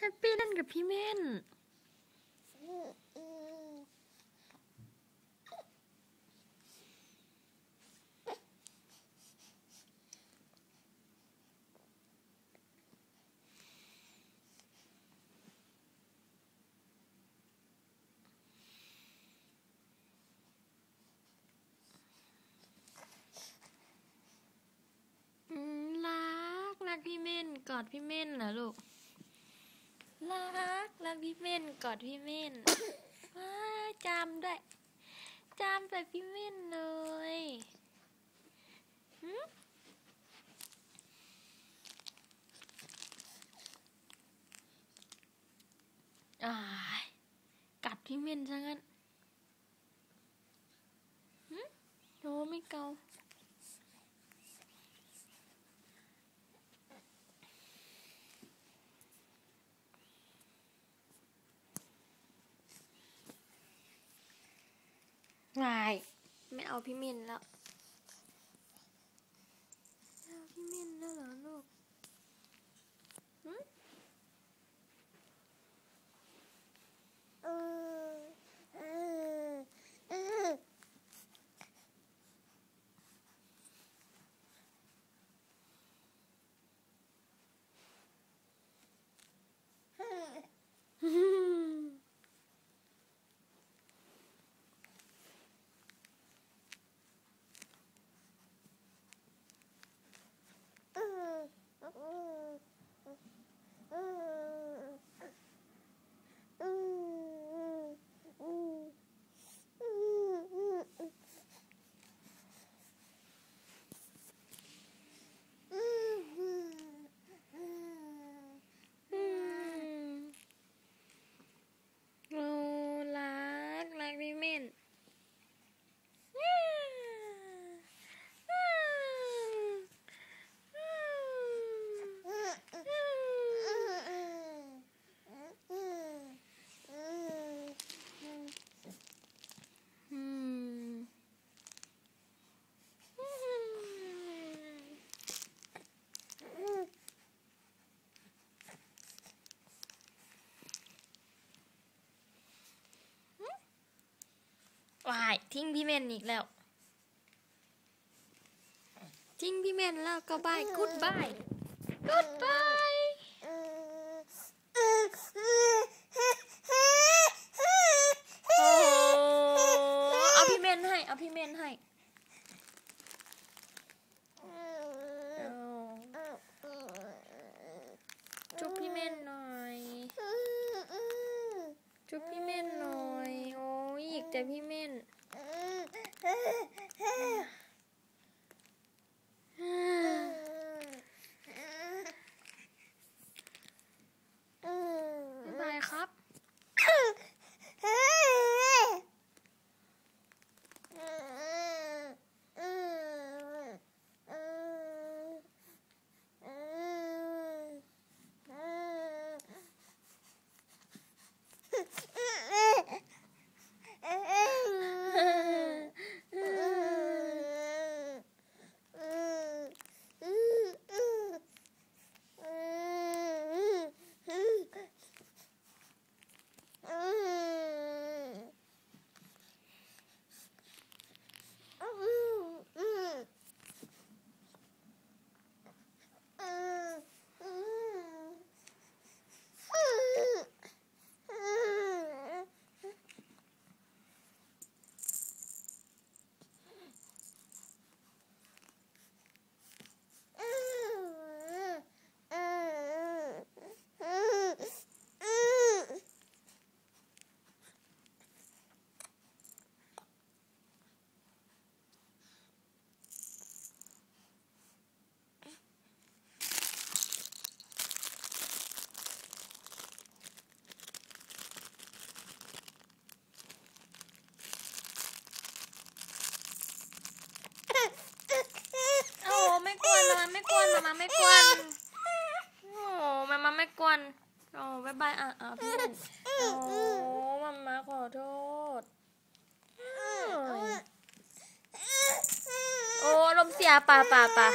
แฮปปี้เล่นกับพี่เม่นรักรักพี่เม่นกอดพี่เม่นนะลูก รักรักพี่เม่นกอดพี่เม่นว้าจามด้วยจามใส่พี่เม่นเลยหึอ้ายกัดพี่เม่นซะงั้นหึโอ้ไม่เกา วายไม่เอาพี่มินแล้วไม่เอาพี่มินแล้วเหรอลูกหึอืมโอ้รักรักพี่มินย่าอ่าอืมวาย ทิ้งพี่เมนอีกแล้ว ทิ้งพี่เมนแล้วก็บายกูดบายกูดบายโอ้เอาพี่เมนให้ เอาพี่เมนให้เอาจุ๊บพี่เมนหน่อย จุ๊บพี่เมนหน่อย โอ้ยอีกแต่พี่เมน บ๊ายบายครับ โอ้ไม่กวนมาไม่กวนมาไม่กวนโอ้มามาไม่ก วนโอ้บายบายอะอะพี่หนึ่งโอ้มามาขอโทษ โอ้ลมณ์เสียป่ะป่ะป่ะ